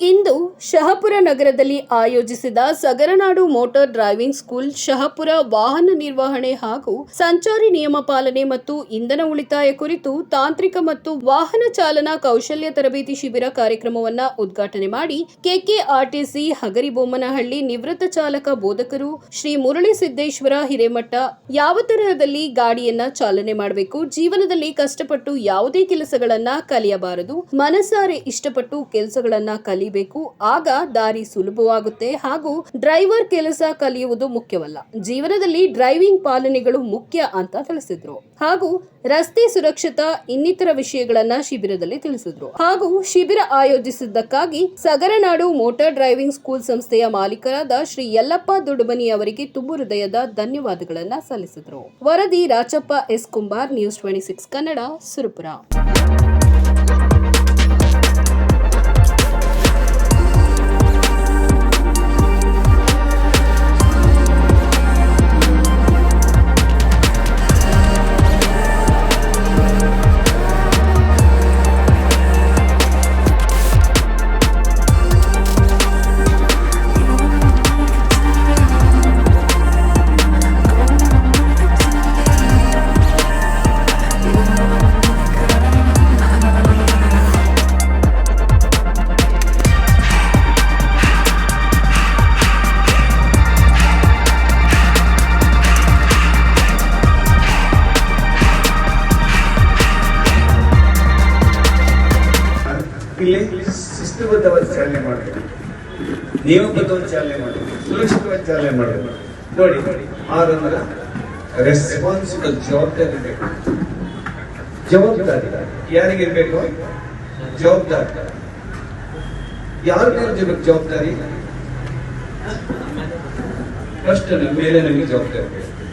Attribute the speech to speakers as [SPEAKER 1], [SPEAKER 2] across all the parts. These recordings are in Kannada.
[SPEAKER 1] ಇಂದು ಶಹಪುರ ನಗರದಲ್ಲಿ ಆಯೋಜಿಸಿದ Sagaranadu motor driving school Shahapur ವಾಹನ ನಿರ್ವಹಣೆ ಹಾಗೂ ಸಂಚಾರಿ ನಿಯಮ ಪಾಲನೆ ಮತ್ತು ಇಂಧನ ಉಳಿತಾಯ ಕುರಿತು ತಾಂತ್ರಿಕ ಮತ್ತು ವಾಹನ ಚಾಲನಾ ಕೌಶಲ್ಯ ತರಬೇತಿ ಶಿಬಿರ ಕಾರ್ಯಕ್ರಮವನ್ನ ಉದ್ಘಾಟನೆ ಮಾಡಿ ಕೆಕೆಆರ್ಟಿಸಿ ಹಗರಿಬೊಮ್ಮನಹಳ್ಳಿ ನಿವೃತ್ತ ಚಾಲಕ ಬೋಧಕರು ಶ್ರೀ ಮುರಳಿ ಸಿದ್ದೇಶ್ವರ ಹಿರೇಮಠ ಯಾವ ತರಹದಲ್ಲಿ ಗಾಡಿಯನ್ನ ಚಾಲನೆ ಮಾಡಬೇಕು, ಜೀವನದಲ್ಲಿ ಕಷ್ಟಪಟ್ಟು ಯಾವುದೇ ಕೆಲಸಗಳನ್ನ ಕಲಿಯಬಾರದು, ಮನಸಾರೆ ಇಷ್ಟಪಟ್ಟು ಕೆಲಸಗಳನ್ನ ಕಲಿಬೇಕು, ಆಗ ದಾರಿ ಸುಲಭವಾಗುತ್ತೆ ಹಾಗೂ ಡ್ರೈವರ್ ಕೆಲಸ ಕಲಿಯುವುದು ಮುಖ್ಯವಲ್ಲ. ಜೀವನದಲ್ಲಿ ಡ್ರೈವಿಂಗ್ ಪಾಲನೆಗಳು ಮುಖ್ಯ ಅಂತ ತಿಳಿಸಿದ್ರು. ಹಾಗೂ ರಸ್ತೆ ಸುರಕ್ಷತಾ ಇನ್ನಿತರ ವಿಷಯಗಳನ್ನ ಶಿಬಿರದಲ್ಲಿ ತಿಳಿಸಿದ್ರು. ಹಾಗೂ ಶಿಬಿರ ಆಯೋಜಿಸಿದ್ದಕ್ಕಾಗಿ ಸಗರನಾಡು ಮೋಟಾರ್ ಡ್ರೈವಿಂಗ್ ಸ್ಕೂಲ್ ಸಂಸ್ಥೆಯ ಮಾಲೀಕರಾದ ಶ್ರೀ ಯಲ್ಲಪ್ಪ ದುಡುಮನಿ ಅವರಿಗೆ ತುಂಬು ಹೃದಯದ ಧನ್ಯವಾದಗಳನ್ನ ಸಲ್ಲಿಸಿದರು. ವರದಿ Rachappa S Kumbar, news twenty six Kannada, Surapur.
[SPEAKER 2] ಇಲ್ಲಿ ಶಿಸ್ತುಬದ್ಧವಾದ ಚಾಲನೆ ಮಾಡಬೇಕು ನಿಯಮಬದ್ಧವಾದ ಚಾಲನೆ ಮಾಡಬೇಕು ಸುರಕ್ಷಿತವಾದ ಚಾಲನೆ ಮಾಡಬೇಕು ನೋಡಿ ಆರಂದ್ರೆ ರೆಸ್ಪಾನ್ಸಿಬಲ್ ಜವಾಬ್ದಾರಿ ಇರಬೇಕು ಜವಾಬ್ದಾರಿ. ಯಾರಿಗಿರ್ಬೇಕು ಜವಾಬ್ದಾರಿ. ಯಾರು ಮೇಲೆ ಜವಾಬ್ದಾರಿ? ಫಸ್ಟ್ ನಮ್ಮ ಮೇಲೆ ನಮಗೆ ಜವಾಬ್ದಾರಿ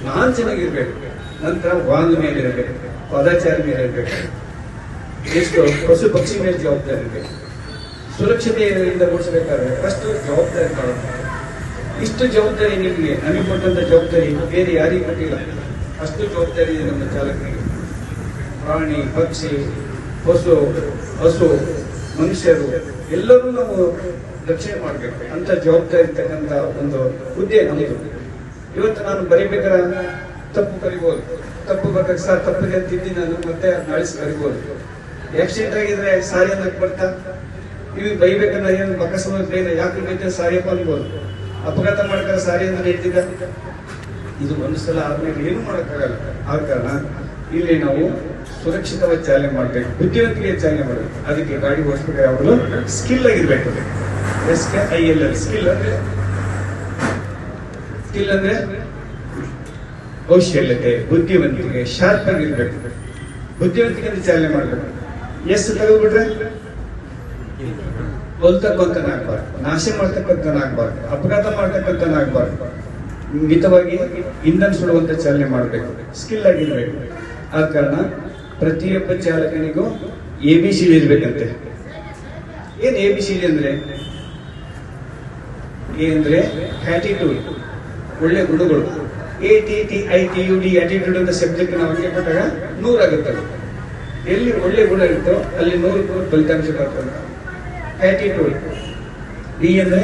[SPEAKER 2] ನಾನ್ ಚೆನ್ನಾಗಿರ್ಬೇಕು. ನಂತರ ವಾಂಗ್ ಮೇಲೆ ಇರಬೇಕು. ಪದಾಚಾರ ಮೇಲೆ ಇರಬೇಕು. ಎಷ್ಟು ಪಶು ಪಕ್ಷಿ ಮೇಲೆ ಜವಾಬ್ದಾರಿ ಇರಬೇಕು ಸುರಕ್ಷತೆಯಿಂದ ಕೊಡಿಸಬೇಕಾದ್ರೆ ಫಸ್ಟ್ ಜವಾಬ್ದಾರಿ ಕಾಣುತ್ತೆ. ಇಷ್ಟು ಜವಾಬ್ದಾರಿ ನಿಮಗೆ, ನಮಗೆ ಕೊಟ್ಟಂತ ಜವಾಬ್ದಾರಿ ಬೇರೆ ಯಾರಿಗೂ ಕೊಟ್ಟಿಲ್ಲ. ಅಷ್ಟು ಜವಾಬ್ದಾರಿ ಇದೆ ನಮ್ಮ ಚಾಲಕರಿಗೆ. ಪ್ರಾಣಿ, ಪಕ್ಷಿ ಹಸು ಹಸು, ಮನುಷ್ಯರು, ಎಲ್ಲರೂ ನಾವು ರಕ್ಷಣೆ ಮಾಡಬೇಕು. ಅಂತ ಜವಾಬ್ದಾರಿ ಇರ್ತಕ್ಕಂಥ ಒಂದು ಹುದ್ದೆ ನಮ್ಮದು ಇವತ್ತು ನಾನು ಬರೀಬೇಕಾದ್ರೆ ತಪ್ಪು ಕರಿಬೋದು. ತಪ್ಪು ಬರ್ಬೇಕು ಸರ್ ತಪ್ಪಿಗೆ ಅಂತಿದ್ದಿ ನಾನು ಮತ್ತೆ ನಾಳಿಸಿ ಬರಿಬೋದು ಆಕ್ಸಿಡೆಂಟ್ ಆಗಿದ್ರೆ ಸಾರಿ ಅನ್ನಕ್ ಬರ್ತಾ ಇವ್ ಬೈಬೇಕಂದ್ರೆ ಏನು ಬಕಸಮ ಬೈದ ಯಾಕೆ ಬೈತೆ ಸಾರಿಯಪ್ಪ ಅನ್ಬೋದು ಅಪಘಾತ ಮಾಡ್ತಾರೆ, ಸಾರಿ ಅಂದ್ರೆ ಹೇಳ್ತಿದ್ದ ಇದು ಒಂದು ಸಲ ಆದ್ಮೇಲೆ ಏನು ಮಾಡೋಕ್ಕಾಗಲ್ಲ. ಆದ ಕಾರಣ ಇಲ್ಲಿ ನಾವು ಸುರಕ್ಷಿತವಾಗಿ ಚಾಲನೆ ಮಾಡ್ಬೇಕು. ಬುದ್ಧಿವಂತಿಕೆ ಚಾಲನೆ ಮಾಡಬೇಕು. ಅದಕ್ಕೆ ಗಾಡಿ ಓಡಿಸ್ಬೇಕು ಯಾವಾಗಲೂ ಸ್ಕಿಲ್ ಆಗಿರ್ಬೇಕು. S K I L L skill ಅಂದ್ರೆ? ಸ್ಕಿಲ್ ಅಂದ್ರೆ? ಕೌಶಲ್ಯತೆ, ಬುದ್ಧಿವಂತಿಕೆ ಶಾರ್ಪ್ ಆಗಿರ್ಬೇಕು. ಬುದ್ಧಿವಂತಿಕೆಯಿಂದ ಚಾಲನೆ ಮಾಡಬೇಕು. ಎಷ್ಟು ತೆಗೆದ್ಬಿಟ್ರೆ? ಕೊಲ್ತಕ್ಕಂತನಾಗ್ಬಾರ್ದು ನಾಶ ಮಾಡ್ತಕ್ಕಂತನಾಗ್ಬಾರ್ದು ಅಪಘಾತ ಮಾಡ್ತಕ್ಕಂತನಾಗ್ಬಾರ್ದು ಮಿತವಾಗಿ ಇಂಧನ ಸುಡುವಂತ ಚಾಲನೆ ಮಾಡಬೇಕು. ಸ್ಕಿಲ್ ಆಗಿರ್ಬೇಕು. ಆದ ಕಾರಣ ಪ್ರತಿಯೊಬ್ಬ ಚಾಲಕನಿಗೂ ಎ ಬಿ ಸಿ ಇರ್ಬೇಕಂತೆ. ಏನ್ ಎ ಬಿ ಸಿ ಅಂದ್ರೆ? ಎ ಅಂದ್ರೆ ಆಟಿಟ್ಯೂಡ್ ಒಳ್ಳೆ ಗುಣಗಳು. A T T I T U D attitude ಅಂತ ಸಬ್ಜೆಕ್ಟ್ ನಾವು ಅಂಕೆ ಕೊಟ್ಟಾಗ. ಎಲ್ಲಿ ಒಳ್ಳೆ ಗುಣ ಇರುತ್ತೋ ಅಲ್ಲಿ ನೂರು ಫಲಿತಾಂಶ ಬರ್ತದೆ ಆಟಿಟ್ಯೂಡ್ ಡಿ ಅಂದ್ರೆ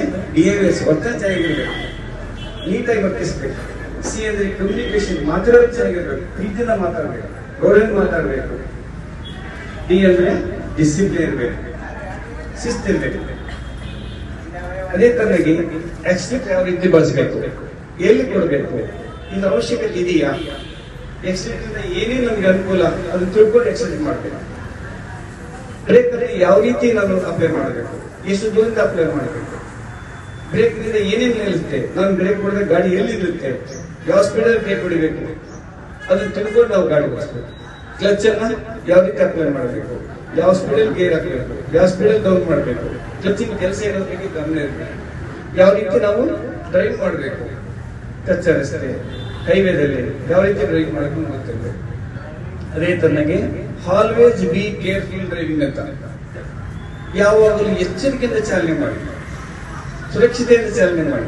[SPEAKER 2] ಎಸ್ ವರ್ತನೆ ಚೆನ್ನಾಗಿರಬೇಕು ನೀಟಾಗಿ ವರ್ತಿಸ್ಬೇಕು. ಸಿ ಅಂದರೆ ಕಮ್ಯುನಿಕೇಶನ್ ಮಾತ್ರ ಚೆನ್ನಾಗಿರ್ಬೇಕು. ಪ್ರೀತಿಯಿಂದ ಮಾತಾಡಬೇಕು. ಗೌರವ ಮಾತಾಡಬೇಕು. ಡಿ ಅಂದರೆ ಡಿಸಿಪ್ಲಿನ್ ಇರಬೇಕು. ಶಿಸ್ತು ಇರಬೇಕು. ಅದೇ ತರನಾಗಿ ಎಕ್ಸ್ಟ್ರಿಕ್ ಯಾವ ರೀತಿ ಬಳಸಬೇಕು ಎಲ್ಲಿ ಕೊಡಬೇಕು? ಇದು ಅವಶ್ಯಕತೆ ಇದೆಯಾ? ಎಕ್ಸ್ಟ್ರಿಕ್ ಏನೇ ಏನೇನು ನಮ್ಗೆ ಅನುಕೂಲ ಅದನ್ನ ತಿಳ್ಕೊಂಡು ಎಕ್ಸಿಡೆಂಟ್ ಮಾಡ್ಬೇಕು ಬ್ರೇಕ್ ಅಲ್ಲಿ ಯಾವ ರೀತಿ ನಾನು ಅಪ್ಲೈ ಮಾಡಬೇಕು? ಎಷ್ಟು ದೂರದಿಂದ ಅಪ್ಲೈ ಮಾಡಬೇಕು? ಬ್ರೇಕ್ನಿಂದ ಏನೇನು ನಿಲ್ಲುತ್ತೆ? ನಾನು ಬ್ರೇಕ್ ಹೊಡೆದ್ರೆ ಗಾಡಿ ಎಲ್ಲಿ ನಿಲ್ಲುತ್ತೆ ಯಾವ ಸ್ಪೀಡಲ್ಲಿ ಬ್ರೇಕ್ ಹೊಡಿಬೇಕು? ಅದನ್ನ ತಿಳ್ಕೊಂಡು ನಾವು ಗಾಡಿ ಓಡಿಸ್ಬೇಕು. ಕ್ಲಚ್ ಅನ್ನ ಯಾವ ರೀತಿ ಅಪ್ಲೈ ಮಾಡಬೇಕು? ಯಾವ ಸ್ಪೀಡಲ್ಲಿ ಗೇರ್ ಹಾಕಬೇಕು? ಯಾವ ಸ್ಪೀಡಲ್ಲಿ ಡೌನ್ ಮಾಡಬೇಕು? ಕ್ಲಚ್ಚಿನ ಕೆಲಸ ಇರೋದಕ್ಕೆ ಗಮನ ಇರಬೇಕು. ಯಾವ ರೀತಿ ನಾವು ಡ್ರೈವ್ ಮಾಡಬೇಕು? ಕಚ್ಚಾ ರಸ್ತೆ ಹೈವೇದಲ್ಲಿ ಯಾವ ರೀತಿ ಡ್ರೈವ್ ಮಾಡಬೇಕು ಗೊತ್ತಿರಬೇಕು ಅದೇ ತನಗೆ ಆಲ್ವೇಸ್ ಬಿ ಕೇರ್ಫುಲ್ ಡ್ರೈವಿಂಗ್ ಅಂತ. ಯಾವಾಗಲೂ ಎಚ್ಚರಿಕೆಯಿಂದ ಚಾಲನೆ ಮಾಡಿ, ಸುರಕ್ಷತೆಯಿಂದ ಚಾಲನೆ ಮಾಡಿ.